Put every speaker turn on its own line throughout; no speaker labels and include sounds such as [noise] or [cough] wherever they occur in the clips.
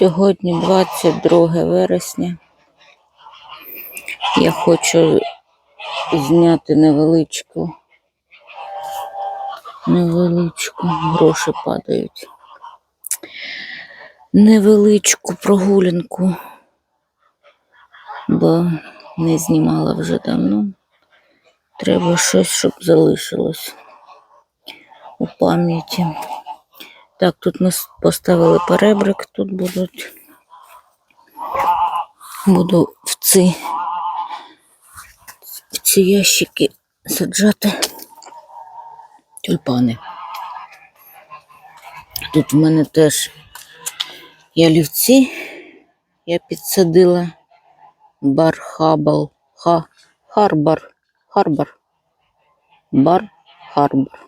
Сьогодні 22 вересня. Я хочу зняти невеличку, невеличку, гроші падають. Невеличку прогулянку, бо не знімала вже давно. Треба щось, щоб залишилось у пам'яті. Так, тут ми поставили перебрик, тут будуть. Буду в ці, в ці ящики саджати тюльпани. Тут в мене теж ялівці. Я підсадила бархабал, ха, харбар, харбар, бар, харбар.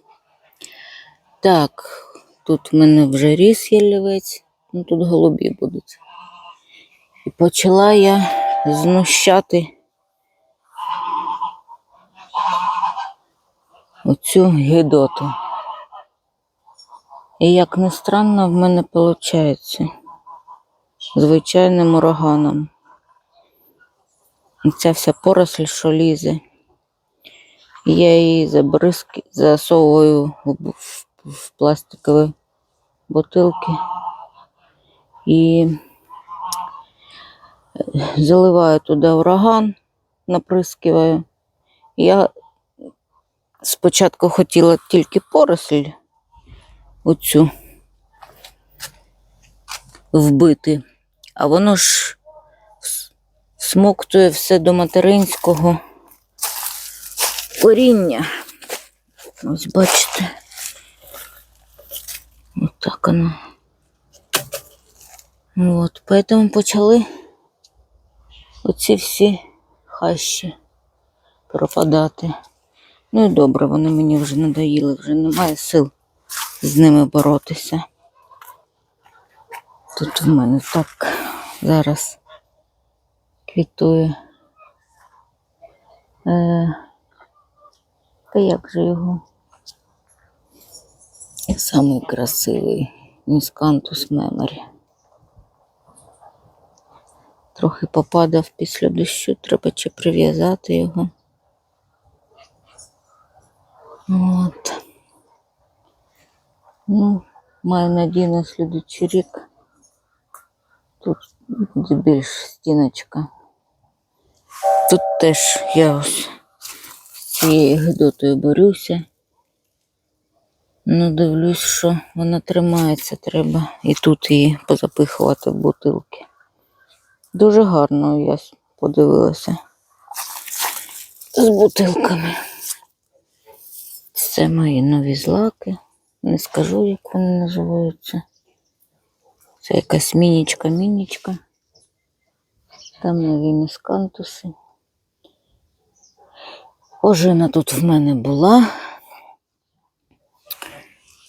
Так, тут в мене вже ріс ялівець, ну тут голубі будуть. І почала я знущати оцю гидоту. І як не странно, в мене виходить звичайним ураганом. Ця вся поросль, що лізе. Я її забризки засовую в, в, пластикові бутилки і заливаю туди ураган, наприскиваю. Я спочатку хотіла тільки поросль оцю вбити, а воно ж всмоктує все до материнського коріння. Ось бачите. Отак воно. От, поэтому почали оці всі хащі пропадати. Ну і добре, вони мені вже надоїли, вже немає сил з ними боротися. Тут в мене так зараз квітує. Е, та як же його? Самий красивий міскантус меморі. Трохи попадав після дощу, треба чи прив'язати його. От. Ну, маю надію на слідучий рік. Тут більш стіночка. Тут теж я ось з цією гидотою борюся. Ну, дивлюсь, що вона тримається, треба і тут її позапихувати в бутилки. Дуже гарно я подивилася з бутилками. Це мої нові злаки. Не скажу, як вони називаються. Це якась мінічка, мінічка. Там нові міскантуси. Ожина тут в мене була.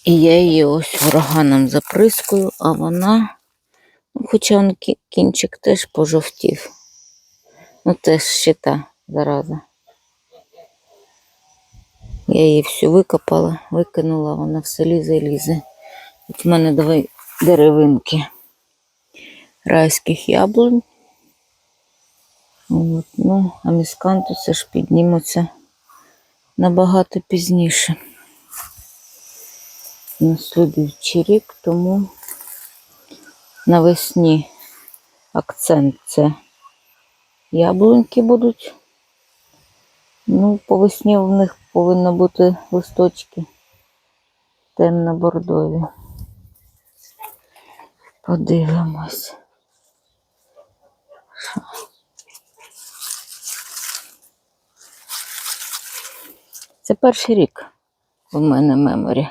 І я її ось ураганом заприскую, а вона, ну, хоча он кінчик теж пожовтів. Ну, теж ще та зараза. Я її всю викопала, викинула, вона все лізе і лізе. От в мене дві деревинки райських яблунь. От, ну, а міскантуси ж піднімуться набагато пізніше. На слідуючий рік, тому навесні акцент це яблуньки будуть. Ну, по весні в них повинно бути листочки темно-бордові. Подивимось. Це перший рік в мене меморі.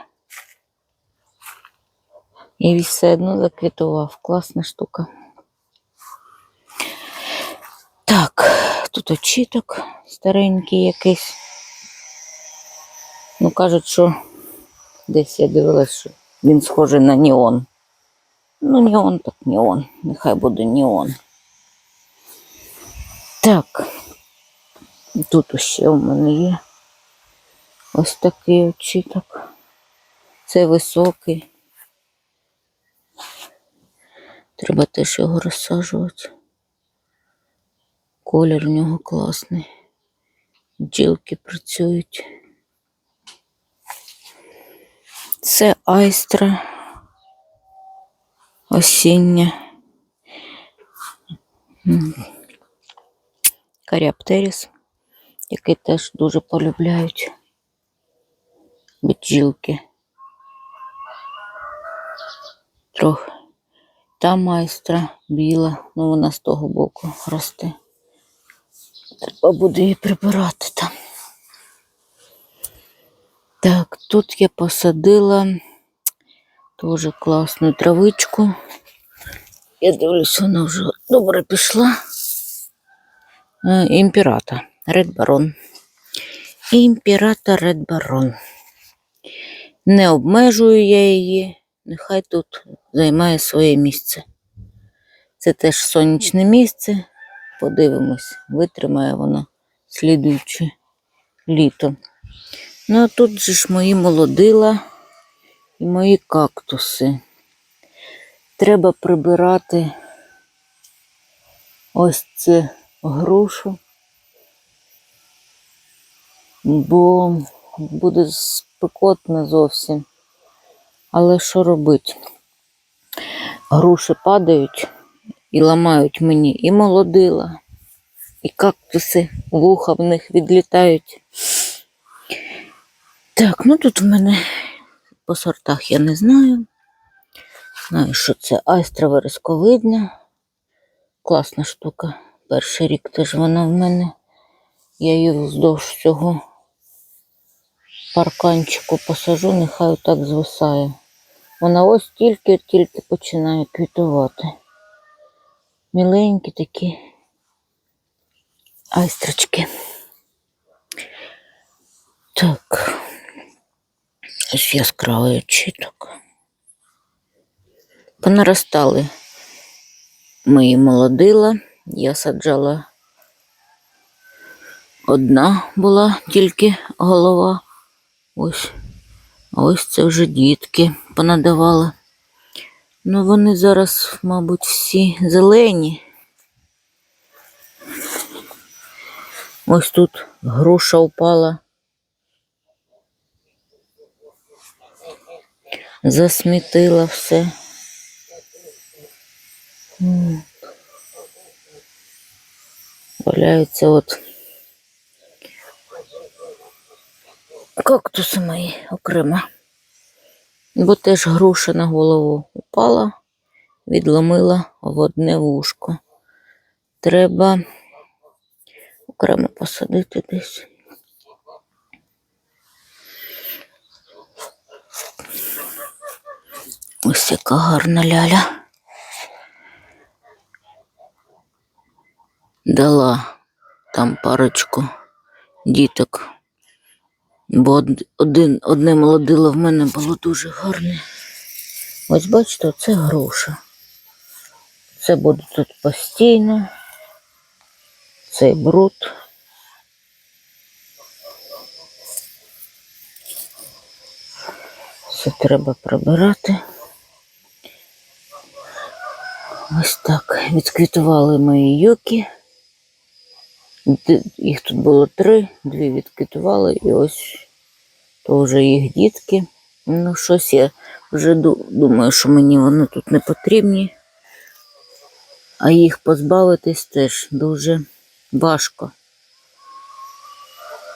І все одно заквітував. Класна штука. Так, тут очіток старенький якийсь. Ну, кажуть, що десь я дивилась, що він схожий на неон. Ну, неон так неон. Нехай буде неон. Так. Тут ще у мене є ось такий очіток. Це високий. Треба теж його розсаджувати. Колір у нього класний. Бджілки працюють. Це айстра осіння. Каріаптеріс, який теж дуже полюбляють бджілки. Трохи. Та майстра біла, ну вона з того боку росте. Треба буде її прибирати там. Так, тут я посадила теж класну травичку. Я дивлюсь, вона вже добре пішла. Е, Імперата, Ред Барон. Імперата Ред Барон. Не обмежую я її, нехай тут займає своє місце. Це теж сонячне місце. Подивимось, витримає вона слідуюче літо. Ну, а тут же ж мої молодила і мої кактуси. Треба прибирати ось це грушу, бо буде спекотно зовсім. Але що робити? Груші падають і ламають мені і молодила, і кактуси, вуха в них відлітають. Так, ну тут в мене по сортах я не знаю. Знаю, що це айстра вересковидна. Класна штука. Перший рік теж вона в мене. Я її вздовж цього парканчику посажу, нехай так звисає. Вона ось тільки-тільки починає квітувати. Міленькі такі айстрочки. Так. Ось яскравий очіток. Понаростали мої молодила. Я саджала одна була тільки голова. Ось. Ось це вже дітки понадавали. Ну, вони зараз, мабуть, всі зелені. Ось тут груша упала. Засмітила все. М. Валяються от кактуси мої окремо. Бо теж груша на голову упала, відломила в одне вушко. Треба окремо посадити десь. Ось яка гарна ляля. Дала там парочку діток. Бо один, одне молодило в мене було дуже гарне. Ось бачите, це груша. Це буде тут постійно. Цей бруд. Все треба прибирати. Ось так. Відквітували мої юки. Їх тут було три, дві відквітували, і ось то вже їх дітки. Ну, щось я вже думаю, що мені вони тут не потрібні. А їх позбавитись теж дуже важко.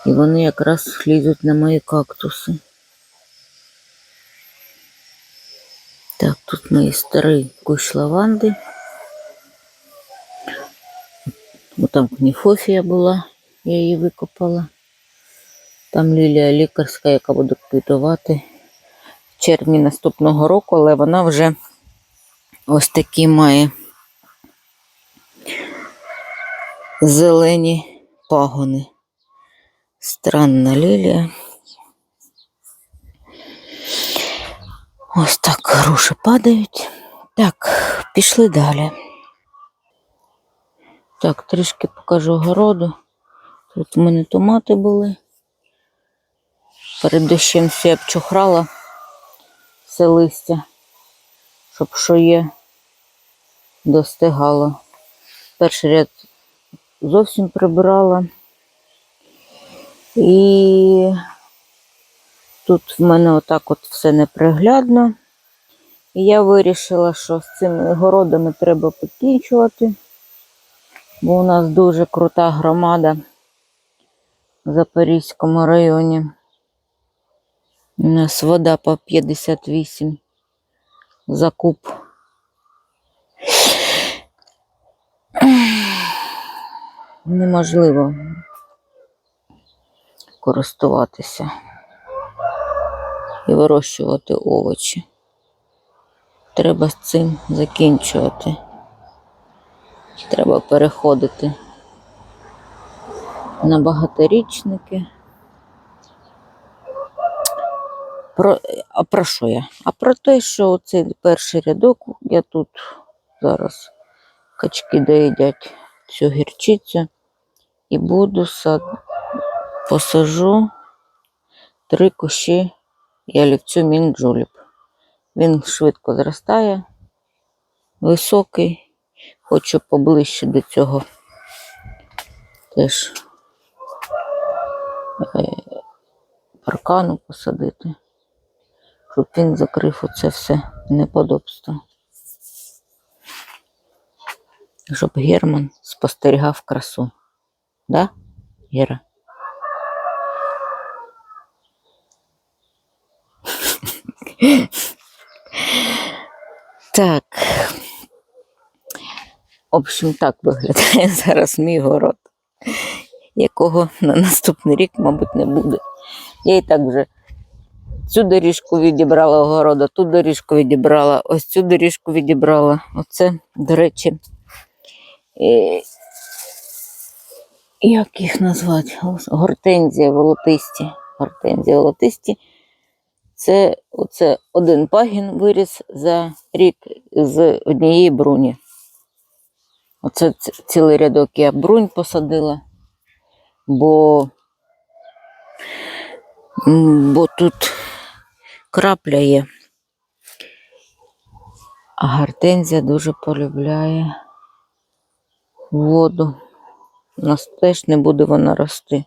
І вони якраз лізуть на мої кактуси. Так, тут мій старий кущ лаванди. Бо там кніфофія була, я її викопала. Там лілія лікарська, яка буде квітувати в червні наступного року, але вона вже ось такі має зелені пагони. Странна лілія. Ось так груші падають. Так, пішли далі. Так, трішки покажу городу. Тут у мене томати були. Перед дощем все обчухрала, все листя, щоб що є, достигало. Перший ряд зовсім прибирала. І тут в мене отак от все неприглядно. І я вирішила, що з цими городами треба покінчувати, бо у нас дуже крута громада в Запорізькому районі. У нас вода по 58 за куб. Неможливо користуватися і вирощувати овочі. Треба з цим закінчувати. Треба переходити на багаторічники. Про, а про що я? А про те, що цей перший рядок я тут зараз качки доїдять цю гірчицю і буду сад посажу три кущі ялівцю мінджуліп. Він швидко зростає, високий. Хочу поближче до цього теж е, паркану посадити, щоб він закрив оце все неподобство. Щоб Герман спостерігав красу. Да, Гера? Так. Общем, так виглядає [laughs] зараз мій город, якого на наступний рік, мабуть, не буде. Я і так вже цю доріжку відібрала огорода, ту доріжку відібрала, ось цю доріжку відібрала. Оце, до речі, е, як їх назвати? Гортензія волотисті. Гортензія волотисті. Це оце один пагін виріс за рік з однієї бруні. Оце цілий рядок я брунь посадила, бо, бо тут крапля є. А гортензія дуже полюбляє воду. У нас теж не буде вона рости.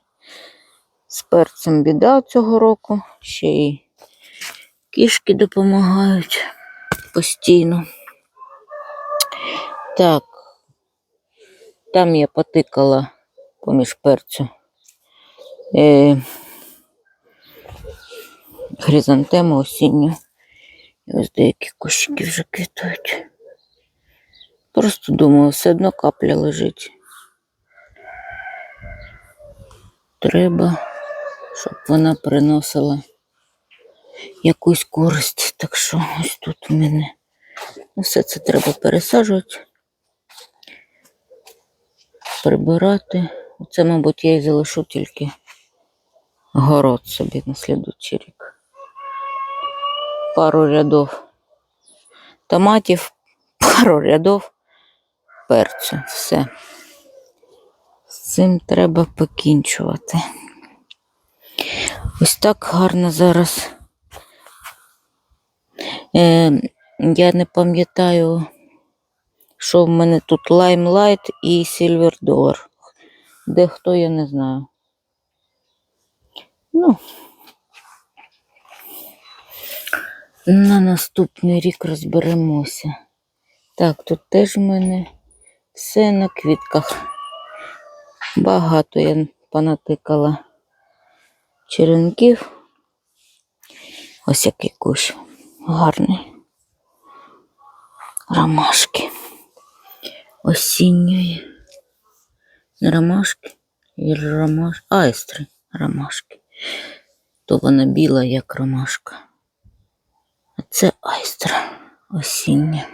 З перцем біда цього року, ще й кішки допомагають постійно. Так, там я потикала поміж перцю е, хризантему осінню. І ось деякі кущики вже квітують. Просто думаю, все одно капля лежить. Треба, щоб вона приносила якусь користь. Так що ось тут у мене Ну, все це треба пересаджувати, прибирати. Це, мабуть, я і залишу тільки город собі на слідучий рік. Пару рядов томатів, [laughs] пару рядов перцю. Все. З цим треба покінчувати. Ось так гарно зараз. Е, я не пам'ятаю, що в мене тут Limelight і Silver Dollar. Де хто, я не знаю. Ну, на наступний рік розберемося. Так, тут теж в мене все на квітках. Багато я понатикала черенків. Ось який кущ гарний. Ромашки. Осінньої. Ромашки, і ромашки. Айстри ромашки. То вона біла, як ромашка. А це айстра осіння.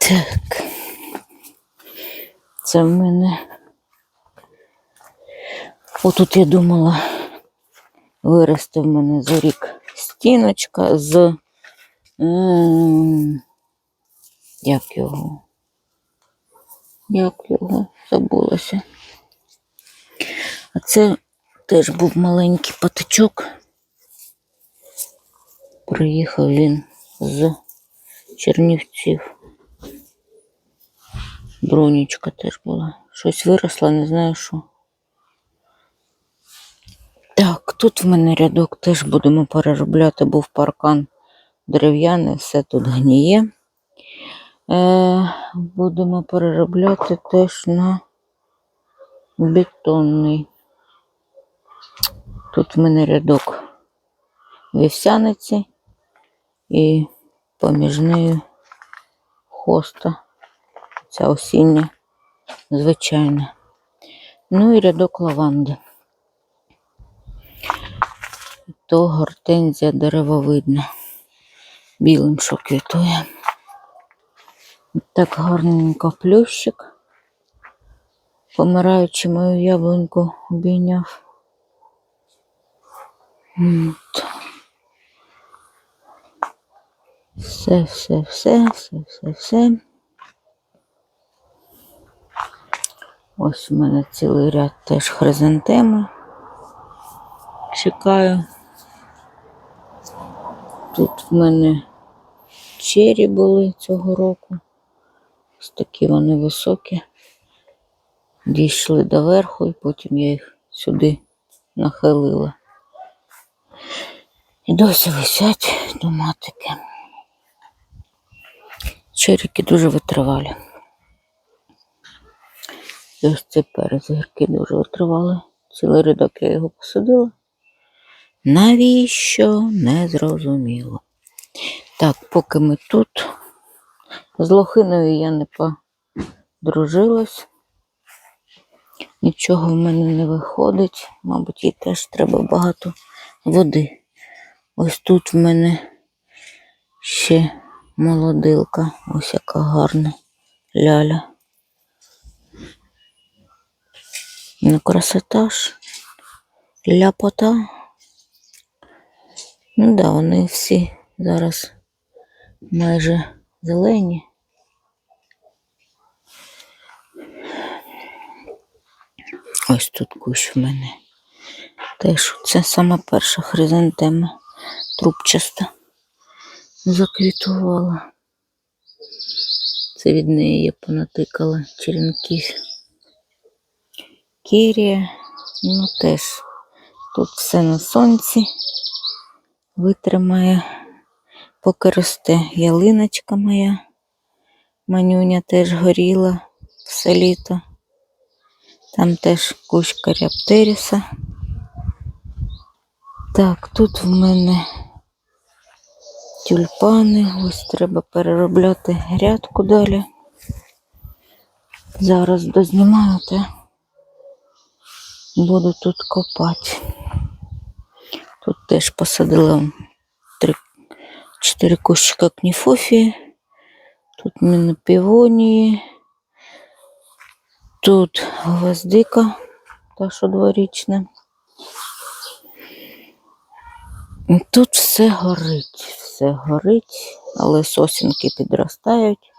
Так. Це в мене. Отут я думала виросте в мене за рік стіночка з. м, Як його? Як його? Забулася. А це теж був маленький патичок. Приїхав він з Чернівців. Бронічка теж була. Щось виросла, не знаю що. Так, тут в мене рядок теж будемо переробляти, був паркан дерев'яний, все тут гніє. Е, будемо переробляти теж на бетонний. Тут в мене рядок вівсяниці і поміж нею хоста. Ця осіння, звичайна. Ну і рядок лаванди. То гортензія деревовидна. Білим що квітує. Так гарненько плющик. Помираючи мою яблуньку обійняв. От. Все, все, все, все, все, все. Ось у мене цілий ряд теж хризантеми. Чекаю. Тут в мене чері були цього року. Ось такі вони високі. Дійшли до верху і потім я їх сюди нахилила. І досі висять томатики. Черіки дуже витривалі. І ось цей перець дуже витривали. Цілий рядок я його посадила. Навіщо? Не зрозуміло. Так, поки ми тут. З лохиною я не подружилась. Нічого в мене не виходить. Мабуть, їй теж треба багато води. Ось тут в мене ще молодилка. Ось яка гарна ляля. Ну, красота ж. Ляпота. Ну да, вони всі зараз майже зелені. Ось тут кущ в мене. Теж це сама перша хризантема трубчаста заквітувала. Це від неї я понатикала черенків. Кірія, ну теж тут все на сонці витримає, поки росте ялиночка моя. Манюня теж горіла все літо. Там теж кущ каріаптеріса. Так, тут в мене тюльпани. Ось треба переробляти грядку далі. Зараз дознімаю та буду тут копати. Тут теж посадила три, чотири кущика кніфофії. Тут в півонії. Тут гвоздика, та що дворічна. Тут все горить, все горить, але сосінки підростають.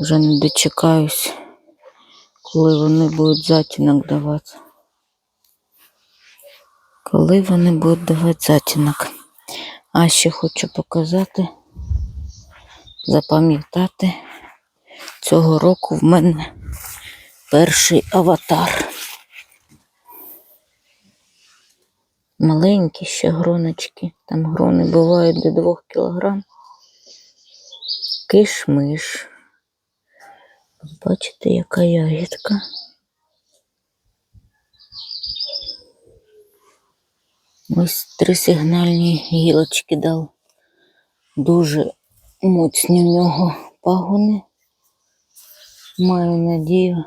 Вже не дочекаюсь, коли вони будуть затінок давати. Коли вони будуть давати затінок. А ще хочу показати, запам'ятати, цього року в мене перший аватар. Маленькі ще гроночки. Там грони бувають до 2 кілограм. Киш-миш. Бачите, яка ягідка. Ось три сигнальні гілочки дав. Дуже моцні в нього пагони. Маю надію,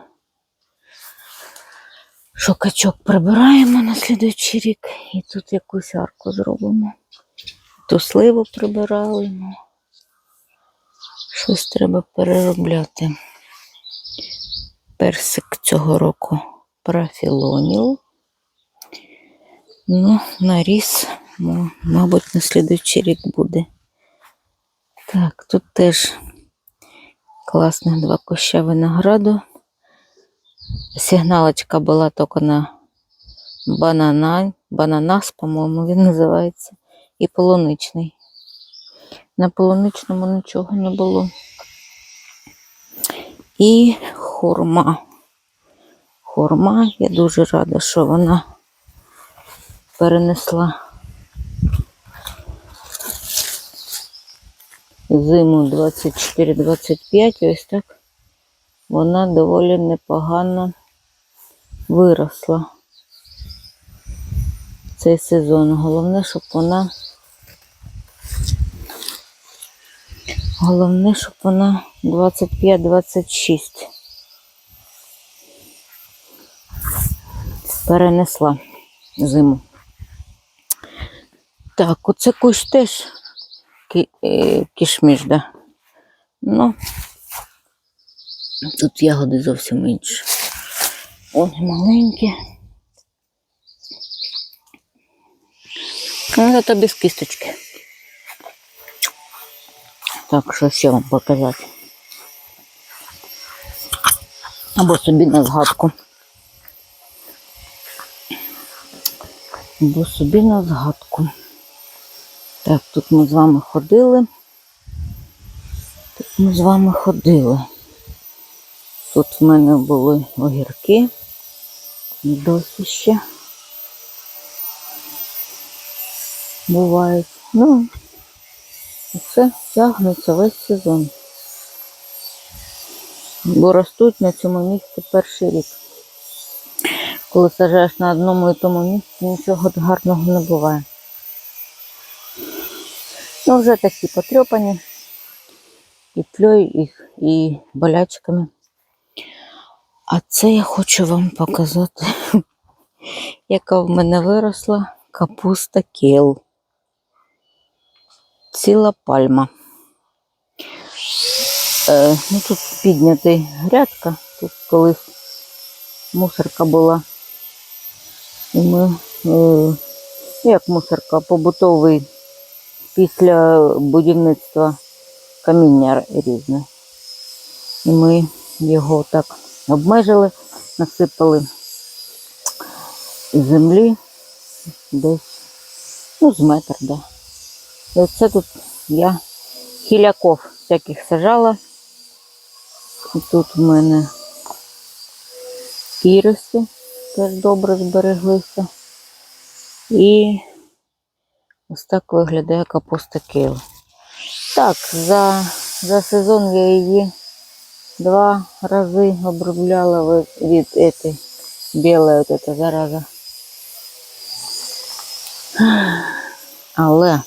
що качок прибираємо на слідуючий рік і тут якусь арку зробимо. Ту сливу прибирали, ну щось треба переробляти. Персик цього року профілонів. Ну, наріс, м- мабуть, на слідуючий рік буде. Так, тут теж класних два куща винограду. Сигналочка була тільки на банана, бананас, по-моєму, він називається, і полуничний. На полуничному нічого не було. І хурма. Хурма, я дуже рада, що вона перенесла зиму 24-25, ось так вона доволі непогано виросла цей сезон. Головне, щоб вона головне, щоб вона 25-26 перенесла зиму. Так, оце кущ теж е, кішміш, да. Ну, тут ягоди зовсім інші. Вони маленькі. Ну, зато без кісточки. Так, що ще вам показати? Або собі на згадку. Або собі на згадку. Так, тут ми з вами ходили. Тут ми з вами ходили. Тут в мене були огірки. Досі ще бувають. Ну, це тягнеться весь сезон. Бо ростуть на цьому місці перший рік. Коли сажаєш на одному і тому місці, нічого гарного не буває. Ну, вже такі потрьопані. І тльою, і, і болячками. А це я хочу вам показати, [laughs] яка в мене виросла капуста кел. Ціла пальма. Е, ну, тут піднятий грядка, тут колись мусорка була. І ми, е, як мусорка, побутовий після будівництва каміння різне. І ми його так обмежили, насипали землі десь, ну, з метр, да. І оце тут я хіляков всяких сажала. І тут в мене іриси теж добре збереглися. І ось так виглядає капуста Київ. Так, за, за сезон я її два рази обробляла від этой білої от эта зараза. Але,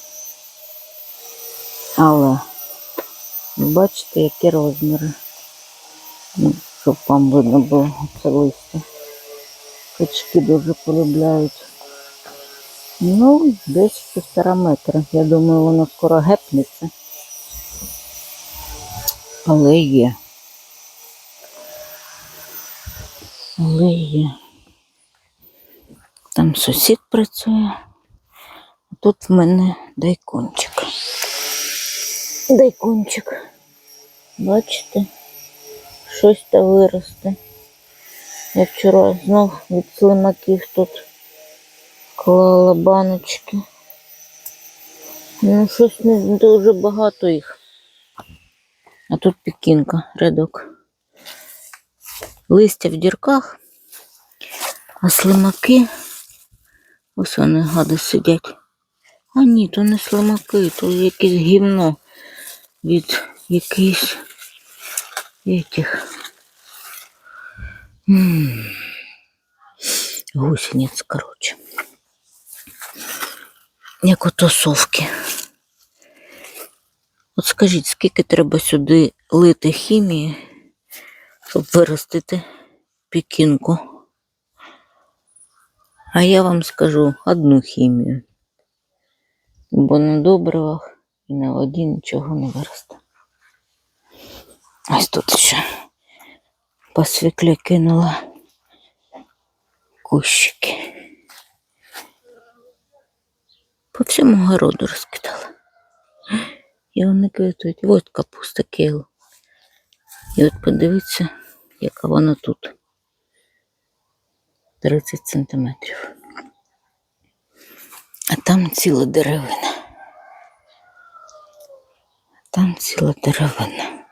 але, бачите, які розміри. Ну, щоб вам видно було це листя. Качки дуже полюбляють. Ну, десь півтора метра. Я думаю, воно скоро гепнеться. Але є. Але є. Там сусід працює. А тут в мене дайкончик. Дайкончик. Бачите? Щось та виросте. Я вчора знов від слимаків тут клала баночки. Ну, щось не дуже багато їх. А тут пекінка, рядок. Листя в дірках, а слимаки, ось вони гади сидять. А ні, то не слимаки, то якесь гівно від якихось м, гусениць, коротше. Як ото совки. От скажіть, скільки треба сюди лити хімії, щоб виростити пікінку? А я вам скажу одну хімію. Бо на добривах і на воді нічого не виросте. Ось тут ще по світлі кинула кущики. По всьому городу розкидала. І вони квітують. Ось капуста кейл. І от подивіться, яка вона тут. 30 сантиметрів. А там ціла деревина. Там ціла деревина.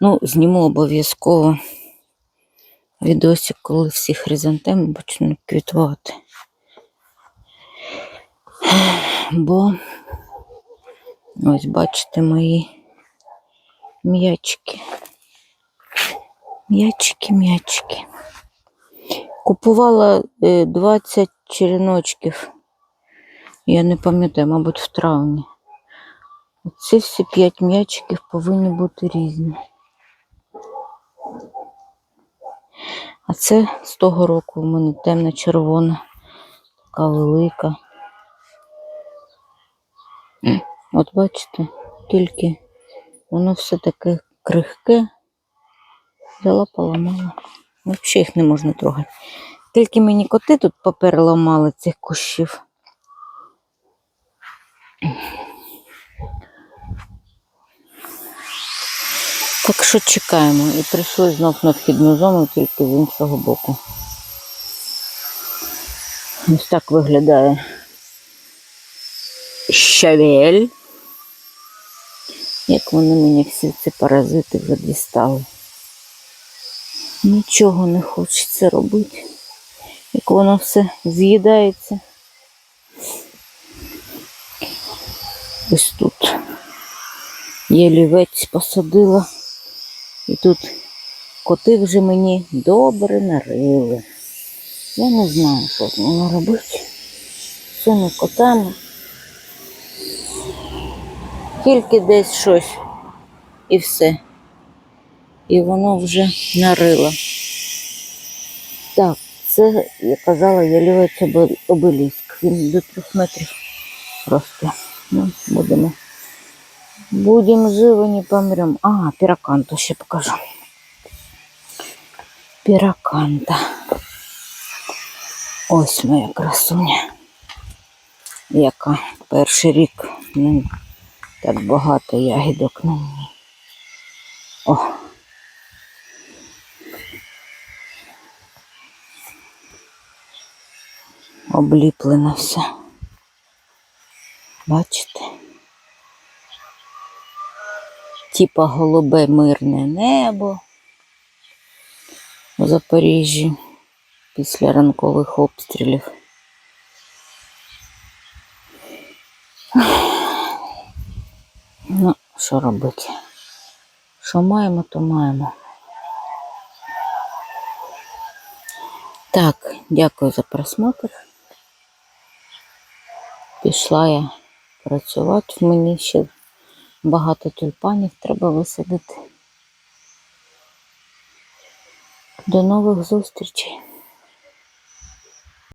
Ну, зніму обов'язково відосик, коли всі хризантеми почнуть квітувати. Бо ось бачите мої м'ячики. М'ячики, м'ячики. Купувала е, 20 череночків. Я не пам'ятаю, мабуть, в травні. Ці всі 5 м'ячиків повинні бути різні. А це з того року у мене темно-червона, така велика. От бачите, тільки воно все таке крихке. Взяла, поламала. Взагалі їх не можна трогати. Тільки мені коти тут попереламали цих кущів. Так що чекаємо. І прийшли знов на вхідну зону, тільки з іншого боку. Ось так виглядає щавель. Як вони мені всі ці паразити вже дістали. Нічого не хочеться робити. Як воно все з'їдається. Ось тут я лівець посадила. І тут коти вже мені добре нарили. Я не знаю, що з ними робити. З цими котами. Тільки десь щось і все. І воно вже нарило. Так, це, я казала, ялівець обе- обеліск. Він до трьох метрів росте. Ну, будемо. Будем живы, не помрем. А, пироканту ще покажу. Піраканта. Ось моя красуня. Яка перший рік. Ну, так багато ягідок на ній. Обліплена вся. Бачите? Типа голубе мирне небо у Запоріжжі після ранкових обстрілів. Ну, що робити? Що маємо, то маємо. Так, дякую за просмотр. Пішла я працювати. В мені ще багато тюльпанів треба висадити. До нових зустрічей.